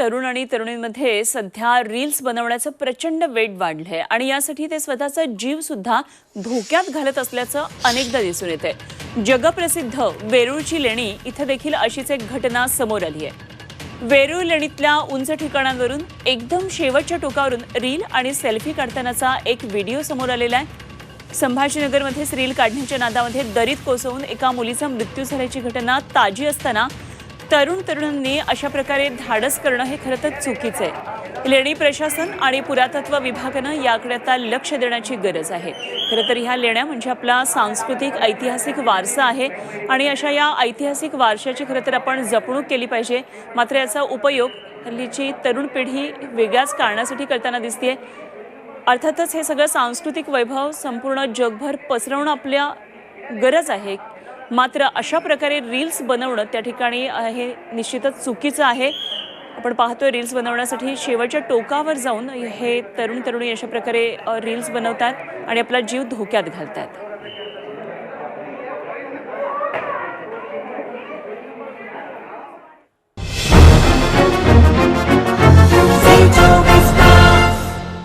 तरुण आणि तरुणींमध्ये सध्या रील्स बनवण्याचं प्रचंड वेट वाढलंय. आणि यासाठी ते स्वतःचा जीव सुद्धा धोक्यात घालत असल्याचं अनेकदा दिसून येते जगप्रसिद्ध वेरूळची लेणी इथं देखील अशीच एक घटना समोर आली आहे वेरूळ लेणीतल्या उंच ठिकाणांवरून एकदम शेवटच्या टोकावरून रील आणि सेल्फी काढतानाचा एक व्हिडिओ समोर आलेला आहे. संभाजीनगरमध्येच रील काढण्याच्या नादामध्ये दरीत कोसळून एका मुलीचा मृत्यू झाल्याची घटना ताजी असताना तरुण तरुणांनी अशा प्रकारे धाडस करणं हे खरं तर चुकीचं आहे. लेणी प्रशासन आणि पुरातत्व विभागानं याकडे आता लक्ष देण्याची गरज आहे. खरं तर ह्या लेण्या म्हणजे आपला सांस्कृतिक ऐतिहासिक वारसा आहे आणि अशा या ऐतिहासिक वारशाची खरं तर आपण जपणूक केली पाहिजे. मात्र याचा उपयोग हल्लीची तरुण पिढी वेगळ्याच कारणासाठी करताना दिसते अर्थातच हे सगळं सांस्कृतिक वैभव संपूर्ण जगभर पसरवणं आपल्या गरज आहे. मात्र अशा प्रकारे रील्स बनवणं त्या ठिकाणी हे निश्चितच चुकीचं आहे. आपण पाहतोय रील्स बनवण्यासाठी शेवटच्या टोकावर जाऊन हे तरुण तरुणी अशा प्रकारे रील्स बनवतात आणि आपला जीव धोक्यात घालतात.